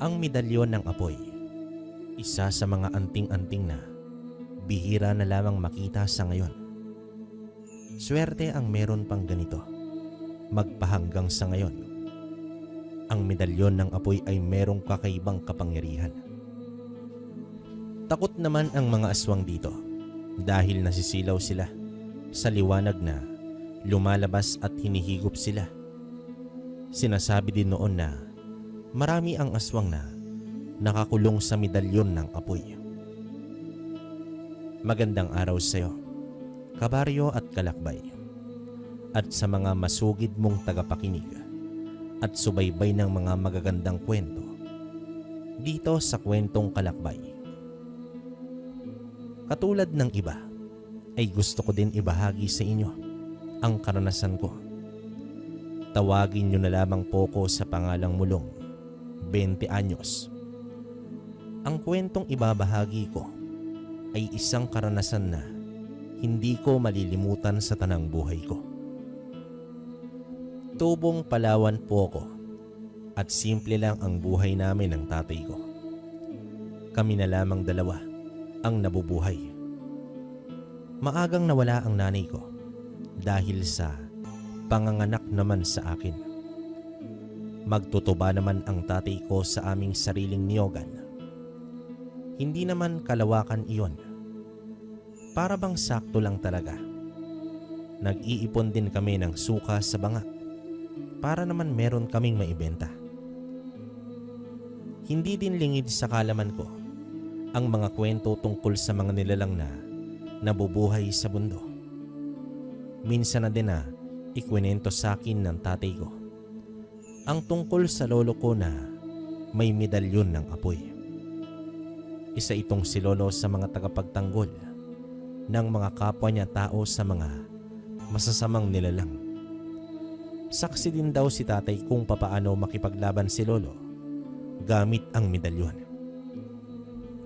Ang medalyon ng apoy, isa sa mga anting-anting na bihira na lamang makita sa ngayon. Swerte ang meron pang ganito, magpahanggang sa ngayon. Ang medalyon ng apoy ay merong kakaibang kapangyarihan. Takot naman ang mga aswang dito dahil nasisilaw sila sa liwanag na lumalabas at hinihigop sila. Sinasabi din noon na marami ang aswang na nakakulong sa medalyon ng apoy. Magandang araw sa iyo, kabaryo at kalakbay, at sa mga masugid mong tagapakinig at subaybay ng mga magagandang kwento dito sa kwentong kalakbay. Katulad ng iba, ay gusto ko din ibahagi sa inyo ang karanasan ko. Tawagin nyo na lamang po ko sa pangalang mulong, 20 anyos. Ang kwentong ibabahagi ko ay isang karanasan na hindi ko malilimutan sa tanang buhay ko. Tubong Palawan po ako at simple lang ang buhay namin ng tatay ko. Kami na lamang dalawa ang nabubuhay. Maagang nawala ang nanay ko dahil sa panganganak naman sa akin. Magtutuba naman ang tatay ko sa aming sariling niyogan. Hindi naman kalawakan iyon. Para bang sakto lang talaga. Nag-iipon din kami ng suka sa banga para naman meron kaming maibenta. Hindi din lingid sa kalaman ko ang mga kwento tungkol sa mga nilalang na nabubuhay sa mundo. Minsan na din na ikwinento sa akin ng tatay ko ang tungkol sa lolo ko na may medalyon ng apoy. Isa itong si lolo sa mga tagapagtanggol ng mga kapwa niya tao sa mga masasamang nilalang. Saksi din daw si tatay kung papaano makipaglaban si lolo gamit ang medalyon.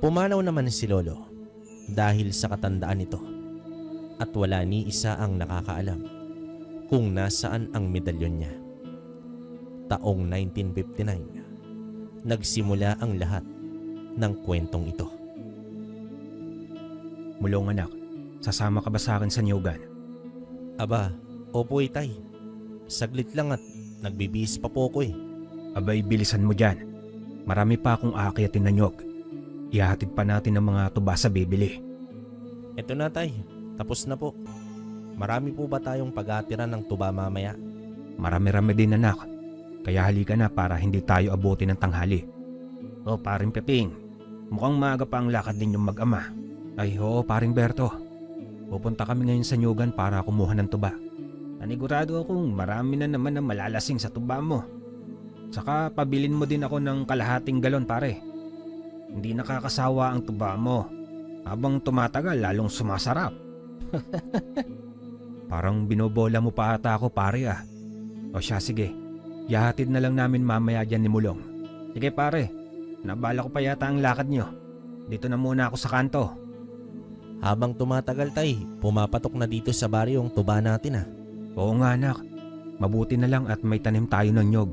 Pumanaw naman si lolo dahil sa katandaan nito at wala ni isa ang nakakaalam kung nasaan ang medalyon niya. Taong 1959, nagsimula ang lahat ng kwentong ito. Mulong anak, sasama ka ba sa akin sa Nyogan? Aba, opo itay. Saglit lang at nagbibihis pa po ko eh. Abay, bilisan mo dyan. Marami pa akong aakyatin na nyog. Ihahatid pa natin ang mga tuba sa bibili. Eto na tay, tapos na po. Marami po ba tayong pag-atira ng tuba mamaya? Marami-rami din anak. Kaya halika na para hindi tayo abuti ng tanghali. O paring Peping, mukhang maaga pa ang lakad ninyong mag-ama. Ay oo paring Berto. Pupunta kami ngayon sa Nyugan para kumuha ng tuba. Nanigurado akong marami na naman ang malalasing sa tuba mo. Saka pabilin mo din ako ng kalahating galon pare. Hindi nakakasawa ang tuba mo. Habang tumatagal lalong sumasarap. Parang binobola mo pa ata ako pare ah. O siya sige, yahatid na lang namin mamaya dyan ni Mulong. Sige pare, nabala ko pa yata ang lakad nyo. Dito na muna ako sa kanto. Habang tumatagal tay, pumapatok na dito sa baryo ang tuba natin ah. Oo nga anak, mabuti na lang at may tanim tayo ng nyog.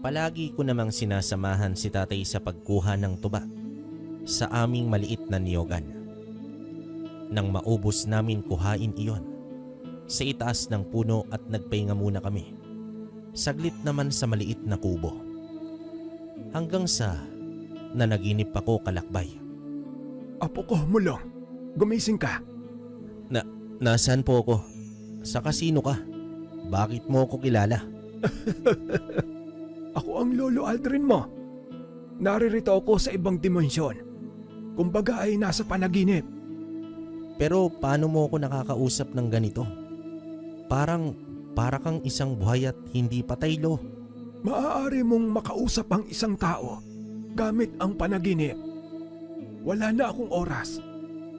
Palagi ko namang sinasamahan si tatay sa pagkuha ng tuba sa aming maliit na niyogan. Nang maubos namin kuhain iyon, sa itaas ng puno at nagpahinga muna kami. Saglit naman sa maliit na kubo. Hanggang sa nanaginip ako kalakbay. Apo ko, Mulong. Gumising ka. Nasaan po ako? Sa kasino ka? Bakit mo ako kilala? Ako ang lolo Aldrin mo. Naririto ako sa ibang dimensyon. Kumbaga ay nasa panaginip. Pero paano mo ako nakakausap ng ganito? Parang, para kang isang buhay at hindi patay lo. Maaari mong makausap ang isang tao gamit ang panaginip. Wala na akong oras.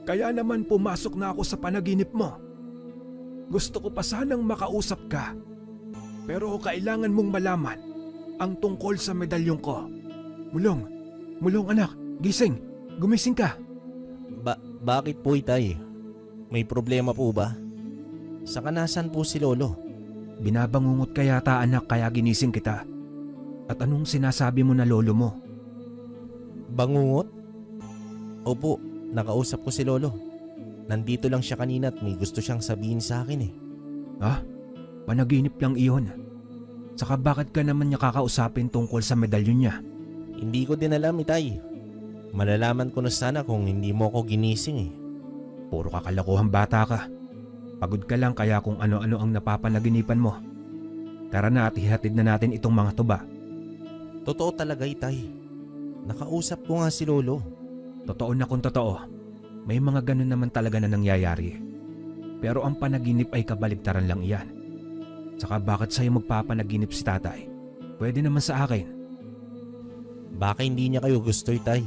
Kaya naman pumasok na ako sa panaginip mo. Gusto ko pa sanang makausap ka. Pero kailangan mong malaman ang tungkol sa medalyong ko. Mulong, mulong anak, gising, gumising ka. Ba- bakit po itay? May problema po ba? Sa kanasan po si Lolo. Binabangungot ka yata anak kaya ginising kita. At anong sinasabi mo na lolo mo? Bangungot? Opo, nakausap ko si Lolo. Nandito lang siya kanina at may gusto siyang sabihin sa akin eh. Ah, panaginip lang iyon. Saka bakit ka naman niya kakausapin tungkol sa medalyon niya? Hindi ko din alam, Itay. Malalaman ko na sana kung hindi mo ako ginising eh. Puro kakalokohan bata ka. Pagod ka lang kaya kung ano-ano ang napapanaginipan mo. Tara na at ihatid na natin itong mga tuba. Totoo talaga, Itay. Nakausap ko nga si Lolo. Totoo na kung totoo. May mga ganun naman talaga na nangyayari. Pero ang panaginip ay kabaligtaran lang iyan. Saka bakit sa'yo magpapanaginip si tatay? Pwede naman sa akin. Baka hindi niya kayo gusto, Itay.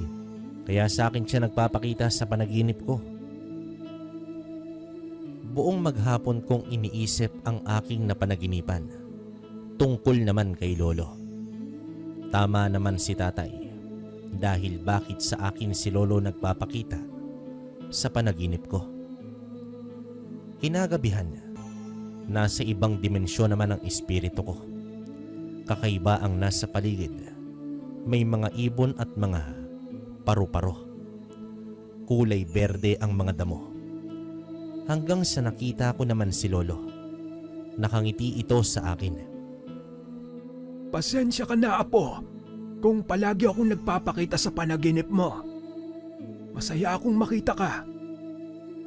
Kaya sa akin siya nagpapakita sa panaginip ko. Buong maghapon kong iniisip ang aking napanaginipan. Tungkol naman kay Lolo. Tama naman si tatay. Dahil bakit sa akin si Lolo nagpapakita sa panaginip ko. Kinagabihan, nasa ibang dimensyon naman ang espiritu ko. Kakaiba ang nasa paligid. May mga ibon at mga paru-paro. Kulay berde ang mga damo. Hanggang sa nakita ko naman si Lolo. Nakangiti ito sa akin. Pasensya ka na, Apo. Kung palagi akong nagpapakita sa panaginip mo. Masaya akong makita ka.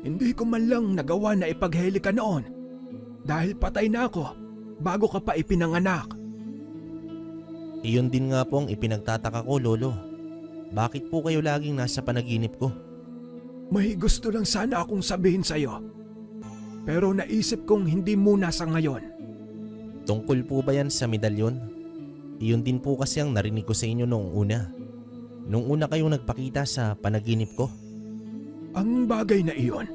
Hindi ko man lang nagawa na ipagheli ka noon. Dahil patay na ako bago ka pa ipinanganak. Iyon din nga po ang ipinagtataka ko, Lolo. Bakit po kayo laging nasa panaginip ko? May gusto lang sana akong sabihin sa'yo. Pero naisip kong hindi muna sa ngayon. Tungkol po ba yan sa medalyon? Iyon din po kasi ang narinig ko sa inyo noong una. Noong una kayong nagpakita sa panaginip ko. Ang bagay na iyon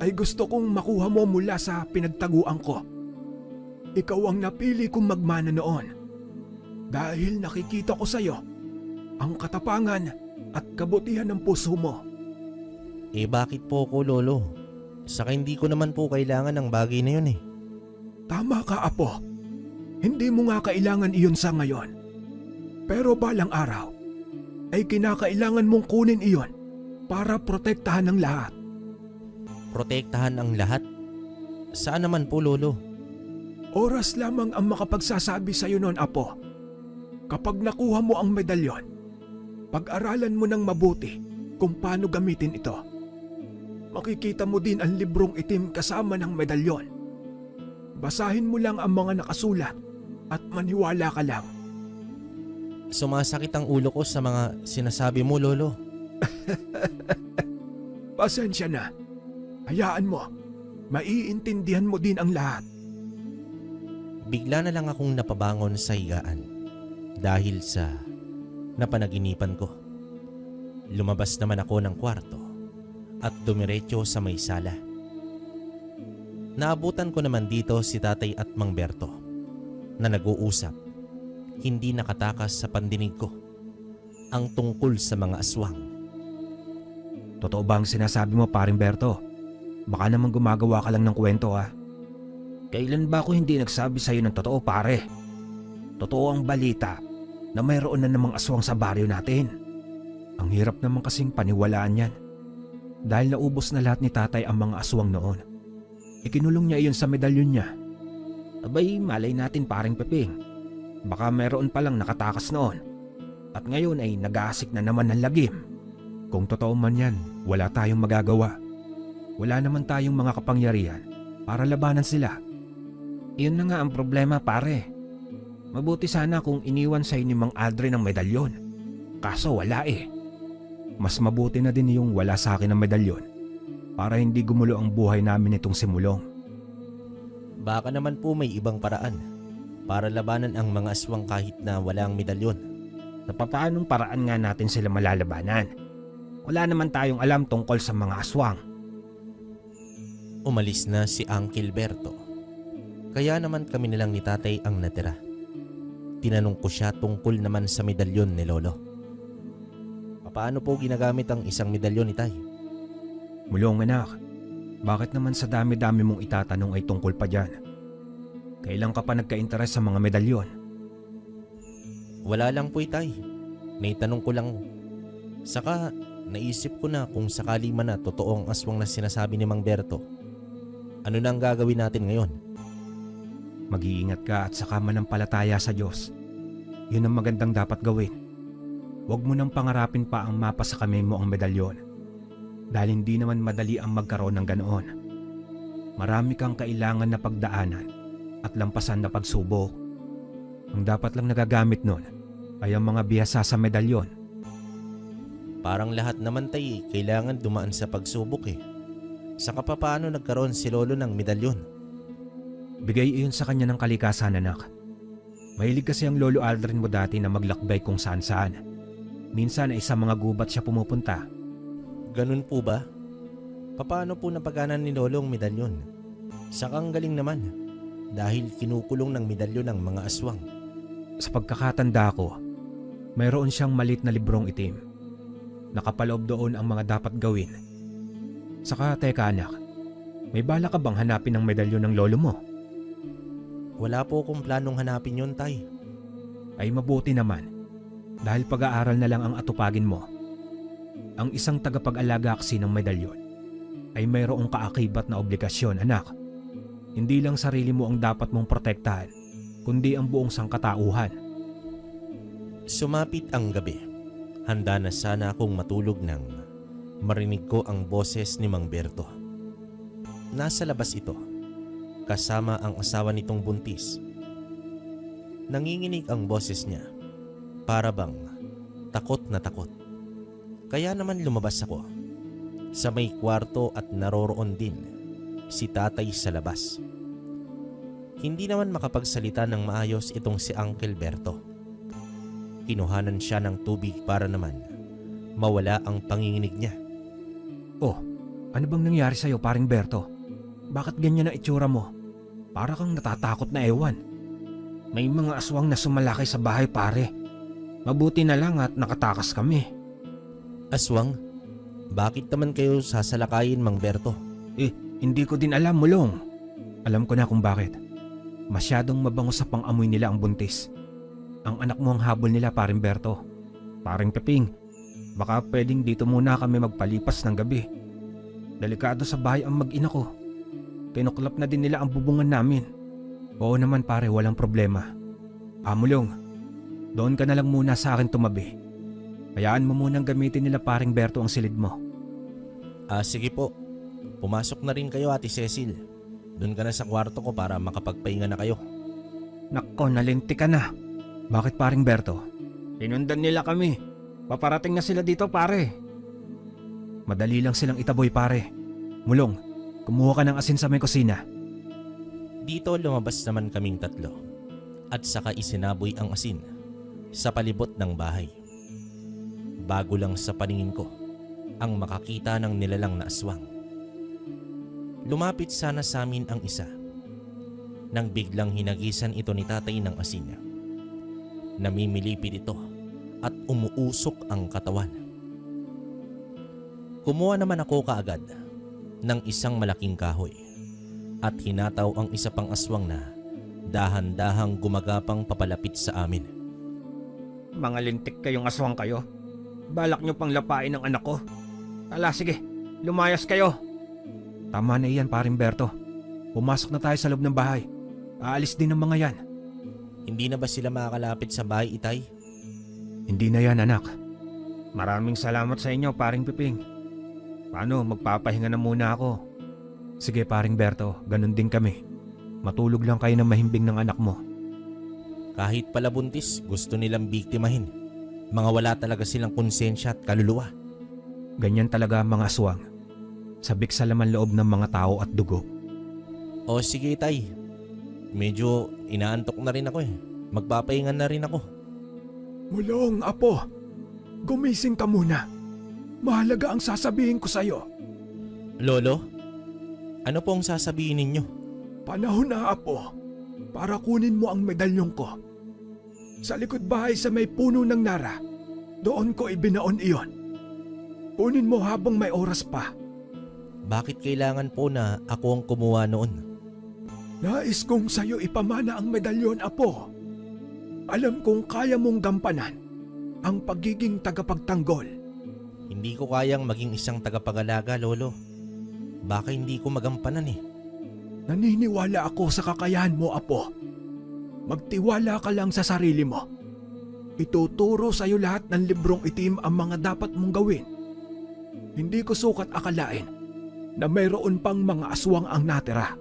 ay gusto kong makuha mo mula sa pinagtaguan ko. Ikaw ang napili kong magmana noon. Dahil nakikita ko sa iyo ang katapangan at kabutihan ng puso mo. Eh bakit po ko, Lolo? Saka hindi ko naman po kailangan ng bagay na yun eh. Tama ka, Apo. Hindi mo nga kailangan iyon sa ngayon. Pero balang araw, ay kinakailangan mong kunin iyon para protektahan ng lahat. Protektahan ang lahat. Saan naman po, Lolo? Oras lamang ang makapagsasabi sa iyo noon, Apo. Kapag nakuha mo ang medalyon, pag-aralan mo ng mabuti kung paano gamitin ito. Makikita mo din ang librong itim kasama ng medalyon. Basahin mo lang ang mga nakasulat at maniwala ka lang. Sumasakit ang ulo ko sa mga sinasabi mo, Lolo. Pasensya na. Hayaan mo. Maiintindihan mo din ang lahat. Bigla na lang akong napabangon sa higaan dahil sa napanaginipan ko. Lumabas naman ako ng kwarto at dumiretso sa may sala. Naabutan ko naman dito si tatay at Mang Berto na nag-uusap. Hindi nakatakas sa pandinig ko ang tungkol sa mga aswang. Totoo ba ang sinasabi mo, paring Berto? Baka naman gumagawa ka lang ng kwento ha. Kailan ba ako hindi nagsabi sa'yo ng totoo, pare? Totoo ang balita na mayroon na namang aswang sa baryo natin. Ang hirap naman kasing paniwalaan yan. Dahil naubos na lahat ni tatay ang mga aswang noon. Ikinulong niya iyon sa medalyon niya. Abay, malay natin paring Peping. Baka mayroon palang nakatakas noon. At ngayon ay nag-aasik na naman ng lagim. Kung totoo man yan, wala tayong magagawa. Wala naman tayong mga kapangyarihan para labanan sila. Iyon na nga ang problema pare. Mabuti sana kung iniwan sa ni Mang Aldrin ang medalyon. Kaso wala eh. Mas mabuti na din yung wala sa akin ang medalyon para hindi gumulo ang buhay namin itong simulong. Baka naman po may ibang paraan para labanan ang mga aswang kahit na walang medalyon. Sa papaanong paraan nga natin sila malalabanan? Wala naman tayong alam tungkol sa mga aswang. Umalis na si Uncle Berto. Kaya naman kami nilang ni tatay ang natira. Tinanong ko siya tungkol naman sa medalyon ni Lolo. Paano po ginagamit ang isang medalyon ni Tay? Mulong anak, bakit naman sa dami-dami mong itatanong ay tungkol pa dyan? Kailan ka pa nagka-interes sa mga medalyon? Wala lang po itay. Naitanong ko lang. Saka naisip ko na kung sakali man na totoo ang aswang na sinasabi ni Mang Berto. Ano na ang gagawin natin ngayon? Mag-iingat ka at saka manampalataya sa Diyos. Yun ang magandang dapat gawin. Huwag mo nang pangarapin pa ang mapa sa kamay mo ang medalyon. Dahil hindi naman madali ang magkaroon ng ganoon. Marami kang kailangan na pagdaanan at lampasan na pagsubok. Ang dapat lang nagagamit nun ay ang mga biyasa sa medalyon. Parang lahat naman tay kailangan dumaan sa pagsubok eh. Saka pa paano nagkaroon si Lolo ng medalyon? Bigay iyon sa kanya ng kalikasan anak. Mahilig kasi ang lolo Aldrin mo dati na maglakbay kung saan saan. Minsan ay sa mga gubat siya pumupunta Ganun po ba? Paano po napaganan ni Lolo ang medalyon? Saka ang galing naman. Dahil kinukulong ng medalyon ng mga aswang. Sa pagkakatanda ko, mayroon siyang malit na librong itim. Nakapaloob doon ang mga dapat gawin. Saka teka anak, may bala ka bang hanapin ang medalyon ng lolo mo? Wala po akong planong hanapin yon tay. Ay mabuti naman, dahil pag-aaral na lang ang atupagin mo. Ang isang tagapag-alaga kasi ng medalyon ay mayroong kaakibat na obligasyon anak. Hindi lang sarili mo ang dapat mong protektahan, kundi ang buong sangkatauhan. Sumapit ang gabi. Handa na sana akong matulog nang marinig ko ang boses ni Mang Berto. Nasa labas ito, kasama ang asawa nitong buntis. Nanginginig ang boses niya, para bang takot na takot. Kaya naman lumabas ako. Sa may kwarto at naroroon din si tatay sa labas. Hindi naman makapagsalita ng maayos itong si Uncle Berto kinuhanan siya ng tubig para naman mawala ang panginginig niya. Oh, ano bang nangyari sa'yo paring Berto? Bakit ganyan ang itsura mo? Para kang natatakot na ewan. May mga aswang na sumalakay sa bahay pare. Mabuti na lang at nakatakas kami. Aswang, bakit naman kayo sasalakayin, Mang Berto? Eh, hindi ko din alam mulong. Alam ko na kung bakit. Masyadong mabango sa pang-amoy nila ang buntis. Ang anak mo ang habol nila paring Berto. Paring Peping, baka pwedeng dito muna kami magpalipas ng gabi. Delikado sa bahay ang mag-ina ko. Kinuklap na din nila ang bubungan namin. Oo naman pare, walang problema. Amulong, doon ka na lang muna sa akin tumabi. Hayaan mo munang gamitin nila paring Berto ang silid mo. Ah, sige po. Pumasok na rin kayo, Ate Cecil. Doon ka na sa kwarto ko para makapagpahinga na kayo. Nako, nalinti ka na. Bakit paring Berto? Tinundan nila kami. Paparating na sila dito pare. Madali lang silang itaboy pare. Mulong, kumuha ka ng asin sa may kusina. Dito lumabas naman kaming tatlo. At saka isinaboy ang asin sa palibot ng bahay. Bago lang sa paningin ko ang makakita ng nilalang na aswang. Lumapit sana sa amin ang isa. Nang biglang hinagisan ito ni tatay ng asin. Namimilipid ito at umuusok ang katawan. Kumuha naman ako kaagad ng isang malaking kahoy at hinataw ang isa pang aswang na dahan-dahang gumagapang papalapit sa amin. Mga lintik kayong aswang kayo. Balak nyo pang lapain ang anak ko. Ala sige, lumayas kayo. Tama na iyan paring Berto. Pumasok na tayo sa loob ng bahay. Aalis din ang mga yan. Hindi na ba sila makakalapit sa bahay, Itay? Hindi na yan anak. Maraming salamat sa inyo paring Piping. Paano, magpapahinga na muna ako. Sige paring Berto, ganun din kami. Matulog lang kayo ng mahimbing ng anak mo. Kahit pala buntis, gusto nilang biktimahin. Mga wala talaga silang konsensya at kaluluwa. Ganyan talaga ang mga aswang. Sabik sa laman loob ng mga tao at dugo. O sige, Itay. Medyo inaantok na rin ako eh. Magpapahinga na rin ako. Mulong, apo. Gumising ka muna. Mahalaga ang sasabihin ko sa'yo. Lolo, ano po ang sasabihin ninyo? Panahon na, apo. Para kunin mo ang medalyong ko. Sa likod bahay sa may puno ng nara. Doon ko ibinaon iyon. Kunin mo habang may oras pa. Bakit kailangan po na ako ang kumuha noon? Nais kong sa'yo ipamana ang medalyon, Apo. Alam kong kaya mong gampanan ang pagiging tagapagtanggol. Hindi ko kayang maging isang tagapag-alaga, Lolo. Baka hindi ko magampanan eh. Naniniwala ako sa kakayahan mo, Apo. Magtiwala ka lang sa sarili mo. Ituturo sa iyo lahat ng librong itim ang mga dapat mong gawin. Hindi ko sukat akalain na mayroon pang mga aswang ang natira.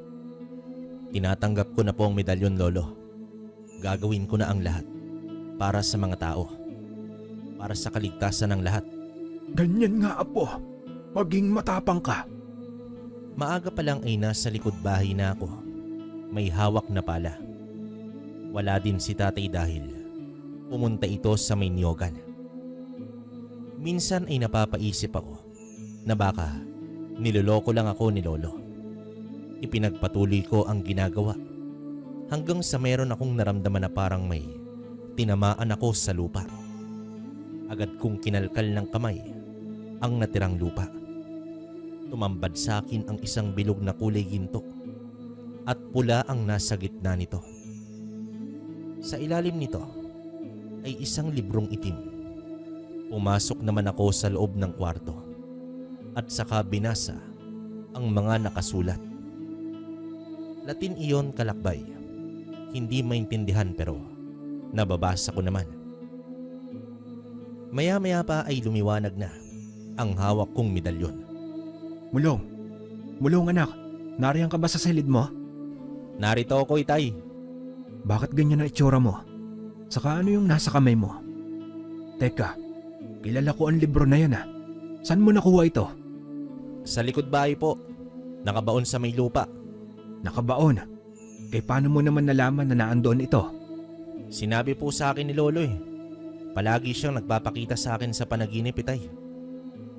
Tinatanggap ko na po ang medalyon, Lolo. Gagawin ko na ang lahat para sa mga tao. Para sa kaligtasan ng lahat. Ganyan nga, Apo. Maging matapang ka. Maaga pa lang ay nasa likod bahay na ako. May hawak na pala. Wala din si tatay dahil pumunta ito sa may niyogan. Minsan ay napapaisip ako na baka niloloko lang ako ni Lolo. Ipinagpatuloy ko ang ginagawa hanggang sa meron akong naramdaman na parang may tinamaan ako sa lupa. Agad kong kinalkal ng kamay ang natirang lupa tumambad sa akin ang isang bilog na kulay ginto at pula ang nasa gitna nito. Sa ilalim nito ay isang librong itim. Pumasok naman ako sa loob ng kwarto at saka binasa ang mga nakasulat. Latin iyon kalakbay. Hindi maintindihan pero nababasa ko naman. Maya-maya pa ay lumiwanag na ang hawak kong medalyon. Mulong. Mulong anak. Nariyan ka ba sa silid mo? Narito ako, Itay. Bakit ganyan ang itsura mo? Saka ano yung nasa kamay mo? Teka, kilala ko ang libro na yan ah. Saan mo nakuha ito? Sa likod bahay po. Nakabaon sa may lupa. Nakabaon. Eh paano mo naman nalaman na naandoon ito? Sinabi po sa akin ni Lolo eh. Palagi siyang nagpapakita sa akin sa panaginip, Itay.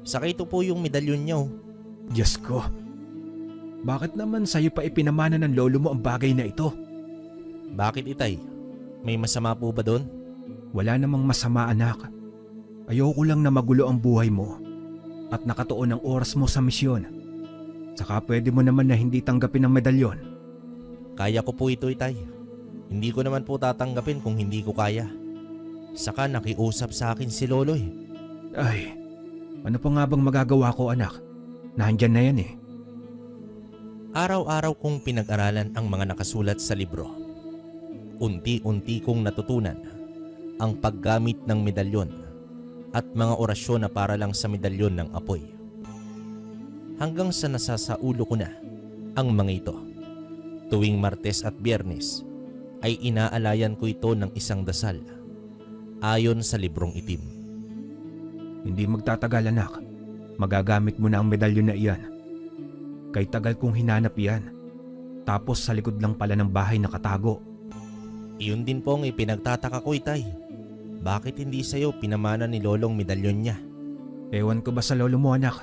Saka ito po yung medalyon niya oh. Diyos ko. Bakit naman sa'yo pa ipinamana ng lolo mo ang bagay na ito? Bakit, Itay? May masama po ba doon? Wala namang masama anak. Ayoko lang na magulo ang buhay mo at nakatuon ang oras mo sa misyon. Saka pwede mo naman na hindi tanggapin ang medalyon. Kaya ko po ito, Itay. Hindi ko naman po tatanggapin kung hindi ko kaya. Saka nakiusap sa akin si Lolo eh. Ay, ano pa nga bang magagawa ko anak? Nandyan na yan eh. Araw-araw kong pinag-aralan ang mga nakasulat sa libro. Unti-unti kong natutunan ang paggamit ng medalyon at mga orasyon na para lang sa medalyon ng apoy. Hanggang sa nasasaulo ko na ang mga ito. Tuwing Martes at Biyernes ay inaalayan ko ito ng isang dasal ayon sa librong itim. Hindi magtatagal anak. Magagamit mo na ang medalyon na iyan. Kay tagal kong hinanap yan. Tapos sa likod lang pala ng bahay nakatago. Iyon din po ang ipinagtataka ko, Itay. Bakit hindi sa'yo pinamana ni Lolong medalyon niya? Ewan ko ba sa lolo mo anak?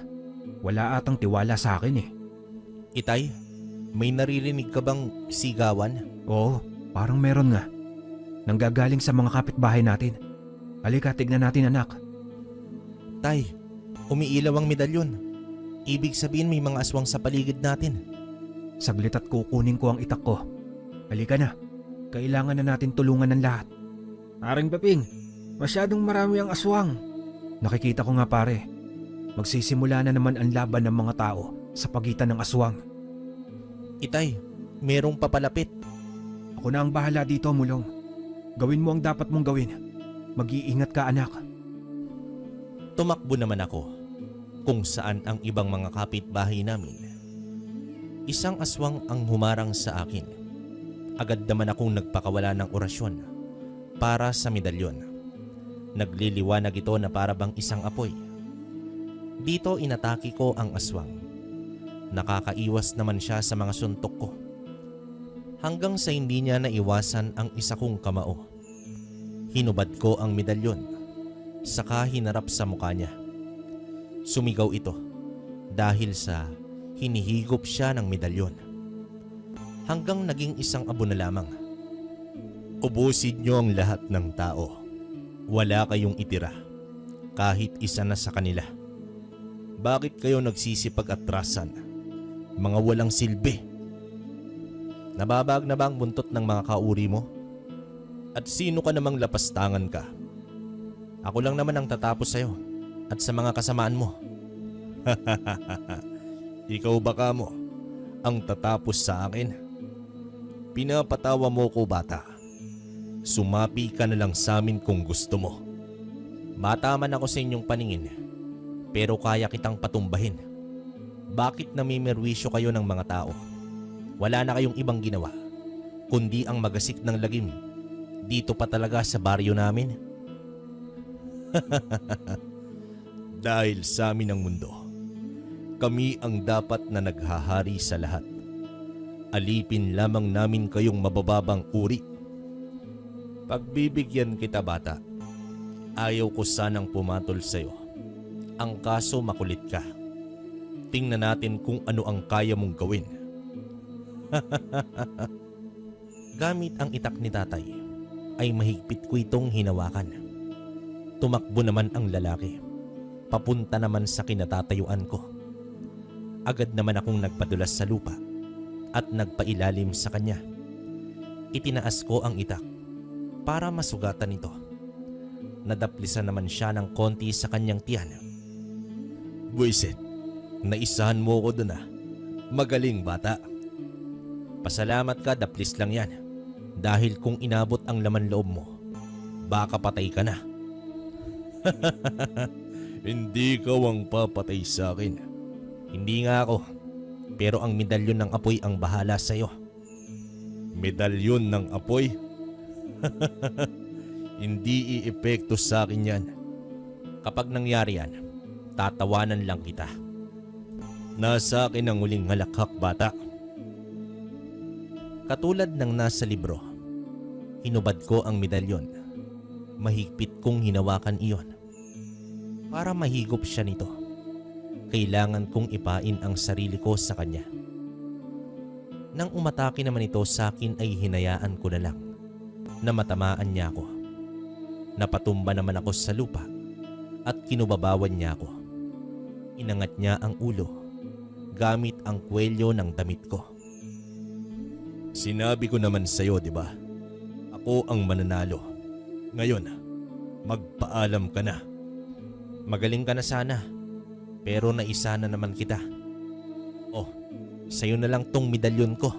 Wala atang tiwala sa akin eh. Itay, may naririnig ka bang sigawan? Oo, parang meron nga. Nanggagaling sa mga kapitbahay natin. Halika, tignan natin anak. Tay, umiilaw ang medalyon. Ibig sabihin may mga aswang sa paligid natin. Saglit at kukunin ko ang itak ko. Halika na. Kailangan na natin tulungan ng lahat. Paring Peping, masyadong marami ang aswang. Nakikita ko nga pare. Magsisimula na naman ang laban ng mga tao sa pagitan ng aswang. Itay, merong papalapit. Ako na ang bahala dito, Mulong. Gawin mo ang dapat mong gawin. Mag-iingat ka, anak. Tumakbo naman ako kung saan ang ibang mga kapitbahay namin. Isang aswang ang humarang sa akin. Agad naman akong nagpakawala ng orasyon para sa medalyon. Nagliliwanag ito na para bang isang apoy. Dito inatake ko ang aswang. Nakakaiwas naman siya sa mga suntok ko. Hanggang sa hindi niya naiwasan ang isa kong kamao. Hinubad ko ang medalyon saka hinarap sa mukha niya. Sumigaw ito dahil sa hinihigop siya ng medalyon. Hanggang naging isang abo na lamang. Ubusin niyo ang lahat ng tao. Wala kayong itira. Kahit isa na sa kanila. Bakit kayo nagsisipag-atrasan? Mga walang silbi. Nababag na ba ang buntot ng mga kauri mo? At sino ka namang lapastangan ka? Ako lang naman ang tatapos sa'yo at sa mga kasamaan mo. Ikaw baka mo ang tatapos sa akin? Pinapatawa mo ko bata. Sumapi ka na lang sa amin kung gusto mo. Bata ako sa inyong paningin, pero kaya kitang patumbahin. Bakit namimerwisyo kayo ng mga tao? Wala na kayong ibang ginawa, kundi ang magasik ng lagim. Dito pa talaga sa baryo namin. Dahil sa amin ang mundo, kami ang dapat na naghahari sa lahat. Alipin lamang namin kayong mabababang uri. Pagbibigyan kita bata, ayaw ko sanang pumatol sa'yo. Ang kaso makulit ka. Tingnan natin kung ano ang kaya mong gawin. Gamit ang itak ni tatay, ay mahigpit ko itong hinawakan. Tumakbo naman ang lalaki. Papunta naman sa kinatatayuan ko. Agad naman akong nagpadulas sa lupa at nagpailalim sa kanya. Itinaas ko ang itak para masugatan ito. Nadaplisan naman siya ng konti sa kanyang tiyan. Buisit, naisahan mo ko dun ah. Magaling bata. Pasalamat ka, daplis lang yan. Dahil kung inabot ang laman loob mo, baka patay ka na. Hindi ka ang papatay sa akin. Hindi nga ako. Pero ang medalyon ng apoy ang bahala sa'yo. Medalyon ng apoy? Hindi iepekto sa akin yan. Kapag nangyari yan, tatawanan lang kita. Nasa akin ang huling halakhak bata. Katulad ng nasa libro, hinubad ko ang medalyon. Mahigpit kong hinawakan iyon. Para mahigop siya nito, kailangan kong ipain ang sarili ko sa kanya. Nang umatake naman ito sa akin ay hinayaan ko na lang na matamaan niya ako. Napatumba naman ako sa lupa at kinubabawan niya ako. Inangat niya ang ulo gamit ang kwelyo ng damit ko. Sinabi ko naman sa iyo, di ba? Ako ang mananalo. Ngayon, magpaalam ka na. Magaling ka na sana, pero naisa na naman kita. Oh, sa'yo na lang tong medalyon ko.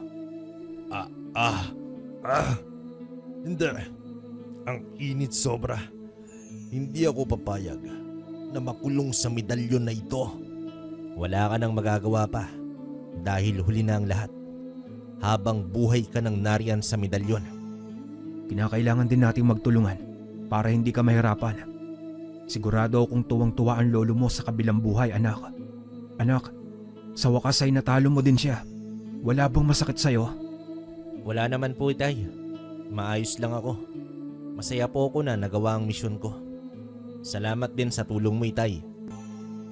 Ah, ah, ah. Hindi. Ang init sobra. Hindi ako papayag na makulong sa medalyon na ito. Wala ka nang magagawa pa dahil huli na ang lahat. Habang buhay ka nang nariyan sa medalyon. Kinakailangan din nating magtulungan para hindi ka mahirapan. Sigurado akong tuwang-tuwa ang lolo mo sa kabilang buhay, anak. Anak, sa wakas ay natalo mo din siya. Wala bang masakit sa'yo? Wala naman po itay. Maayos lang ako. Masaya po ako na nagawa ang misyon ko. Salamat din sa tulong mo itay.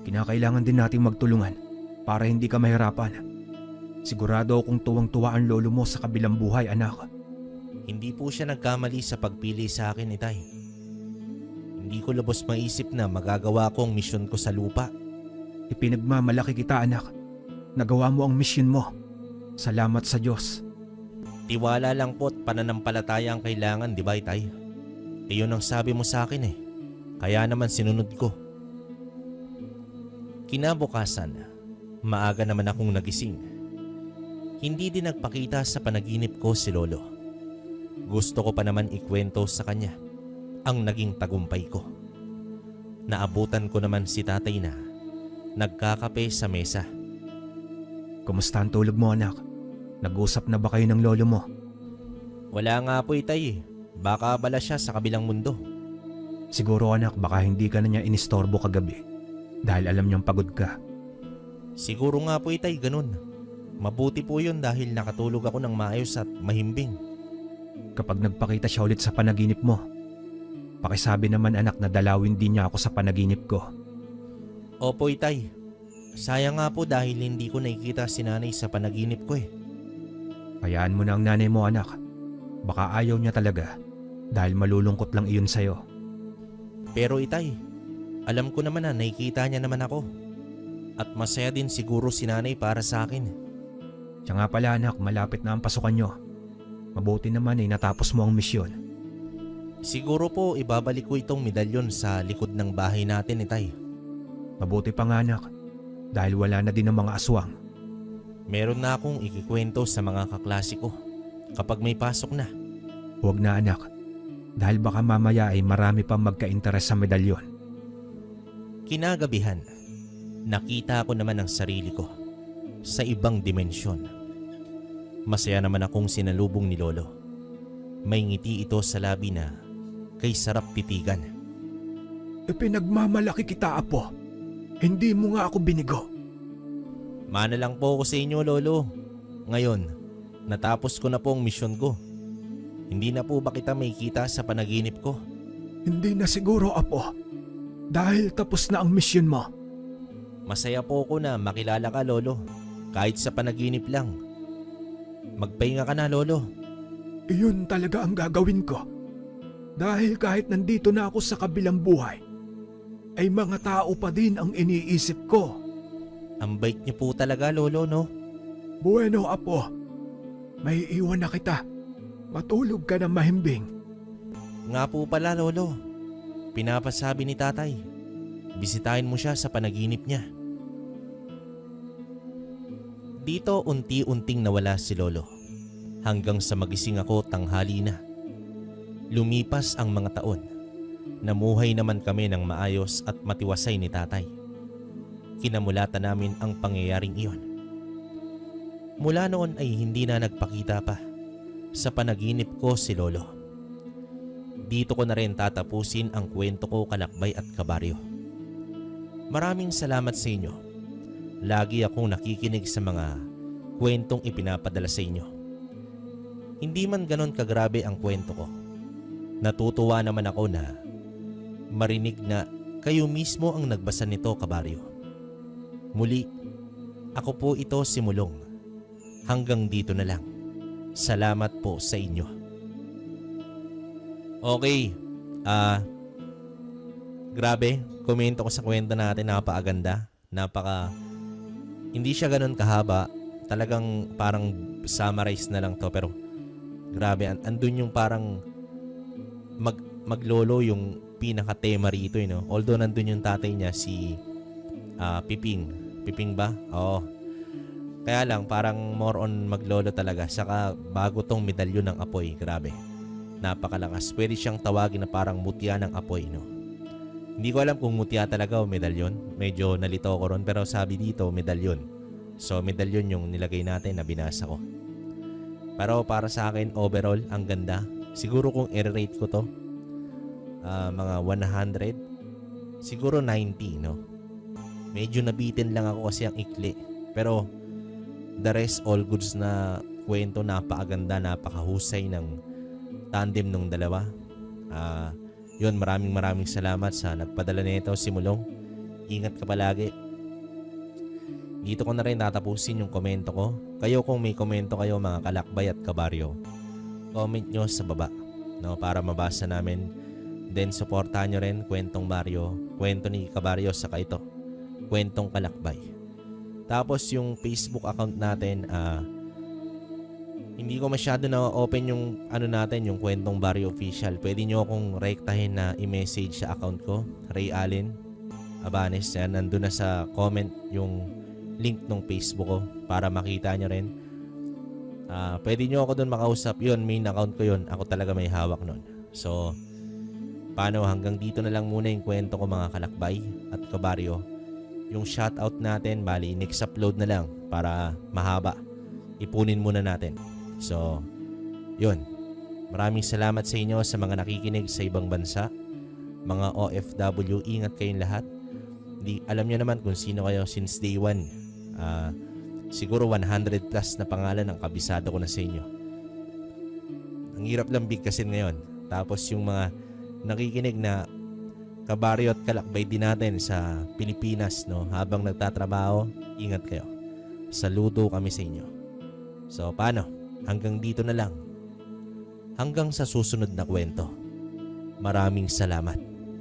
Kinakailangan din nating magtulungan para hindi ka mahirapan. Sigurado akong tuwang-tuwa ang lolo mo sa kabilang buhay, anak. Hindi po siya nagkamali sa pagpili sa akin itay. Hindi ko labos maisip na magagawa ko ang misyon ko sa lupa. Ipinagmamalaki kita, anak. Nagawa mo ang misyon mo. Salamat sa Diyos. Tiwala lang po at pananampalataya ang kailangan, di ba itay? Iyon ang sabi mo sa akin eh. Kaya naman sinunod ko. Kinabukasan, maaga naman akong nagising. Hindi din nagpakita sa panaginip ko si Lolo. Gusto ko pa naman ikwento sa kanya ang naging tagumpay ko. Naabutan ko naman si tatay na nagkakape sa mesa. Kumusta ang tulog mo, anak? Nag-usap na ba kayo ng lolo mo? Wala nga po itay. Baka bala siya sa kabilang mundo. Siguro anak baka hindi ka na niya inistorbo kagabi dahil alam niyang pagod ka. Siguro nga po itay ganun. Mabuti po yun dahil nakatulog ako ng maayos at mahimbing. Kapag nagpakita siya ulit sa panaginip mo, pakisabi naman anak na dalawin din niya ako sa panaginip ko. Opo itay. Sayang nga po dahil hindi ko nakikita si nanay sa panaginip ko eh. Hayaan mo na ang nanay mo anak. Baka ayaw niya talaga dahil malulungkot lang iyon sa'yo. Pero itay, alam ko naman na nakikita niya naman ako. At masaya din siguro si nanay para sa akin. Siya nga pala anak, malapit na ang pasukan nyo. Mabuti naman ay natapos mo ang misyon. Siguro po ibabalik ko itong medalyon sa likod ng bahay natin, Itay. Mabuti pa nga anak. Dahil wala na din ang mga aswang. Meron na akong ikikwento sa mga kaklase ko kapag may pasok na. Huwag na anak. Dahil baka mamaya ay marami pang magka-interes sa medalyon. Kinagabihan, nakita ko naman ang sarili ko sa ibang dimensyon. Masaya naman akong sinalubong ni Lolo. May ngiti ito sa labi na kay sarap titigan. Ipinagmamalaki kita, Apo. Hindi mo nga ako binigo. Mana lang po ako sa inyo, Lolo. Ngayon, natapos ko na po ang misyon ko. Hindi na po ba kita may kita sa panaginip ko? Hindi na siguro, Apo. Dahil tapos na ang misyon mo. Masaya po ako na makilala ka, Lolo. Kahit sa panaginip lang. Magpahinga ka na, Lolo. Iyon talaga ang gagawin ko. Dahil kahit nandito na ako sa kabilang buhay, ay mga tao pa din ang iniisip ko. Ang bait niyo po talaga, Lolo, no? Bueno, Apo. May iwan na kita. Matulog ka na mahimbing. Nga po pala, Lolo. Pinapasabi ni tatay. Bisitahin mo siya sa panaginip niya. Dito unti-unting nawala si Lolo. Hanggang sa magising ako tanghali na. Lumipas ang mga taon. Namuhay naman kami ng maayos at matiwasay ni tatay. Kinamulatan namin ang pangyayaring iyon. Mula noon ay hindi na nagpakita pa. Sa panaginip ko si Lolo. Dito ko na rin tatapusin ang kwento ko kalakbay at kabaryo. Maraming salamat sa inyo. Lagi akong nakikinig sa mga kwentong ipinapadala sa inyo. Hindi man ganon kagrabe ang kwento ko. Natutuwa naman ako na marinig na kayo mismo ang nagbasa nito kabaryo. Muli, ako po ito si Mulong. Hanggang dito na lang. Salamat po sa inyo. Okay. Ah grabe, komento ko sa kwento natin napakaganda. Napaka hindi siya ganun kahaba. Talagang parang summarize na lang to pero grabe an andun yung parang mag maglolo yung pinaka tema rito eh, no? Although nandun yung tatay niya si ah, Piping. Piping ba? Oo. Kaya lang parang more on maglolo talaga. Saka bago tong medalyon ng apoy. Grabe. Napakalakas. Pwede siyang tawagin na parang mutya ng apoy, no? Hindi ko alam kung mutya talaga o medalyon. Medyo nalito ko ron pero sabi dito medalyon. So medalyon yung nilagay natin na binasa ko. Pero para sa akin overall ang ganda. Siguro kung i-rate ko to ah, mga 100 siguro 90 no. Medyo nabitin lang ako kasi ang ikli. Pero the rest all goods na kwento napakaganda, napakahusay ng tandem nung dalawa. Ah, yun, maraming maraming salamat sa nagpadala nito si Mulong. Ingat ka palagi. Dito ko na rin tatapusin yung komento ko. Kayo kung may komento kayo mga kalakbay at kabaryo, comment nyo sa baba no, para mabasa namin. Then supportahan nyo rin kwentong Mario, kwento ni Kabaryo saka ito, kwentong kalakbay. Tapos yung Facebook account natin, ah hindi ko masyado na open yung ano natin, yung kwentong Barrio Official. Pwede nyo akong rektahin na i-message sa account ko, Ray Allen Abanes. Yan, nandun na sa comment yung link ng Facebook ko para makita nyo rin. Ah, pwede nyo ako doon makausap. Yun, main account ko yun. Ako talaga may hawak nun. So, paano hanggang dito na lang muna yung kwento ko mga kalakbay at kabaryo. Yung shoutout natin, bali, next upload na lang para mahaba. Ipunin muna natin. So, yun. Maraming salamat sa inyo sa mga nakikinig sa ibang bansa. Mga OFW, ingat kayong lahat. Di, alam nyo naman kung sino kayo since day one. Ah, siguro 100 plus na pangalan ang kabisado ko na sa inyo. Ang hirap lang bigkasin ngayon. Tapos yung mga nakikinig na kabaryo at kalakbay din natin sa Pilipinas no habang nagtatrabaho, ingat kayo. Saludo kami sa inyo. So paano? Hanggang dito na lang. Hanggang sa susunod na kwento. Maraming salamat.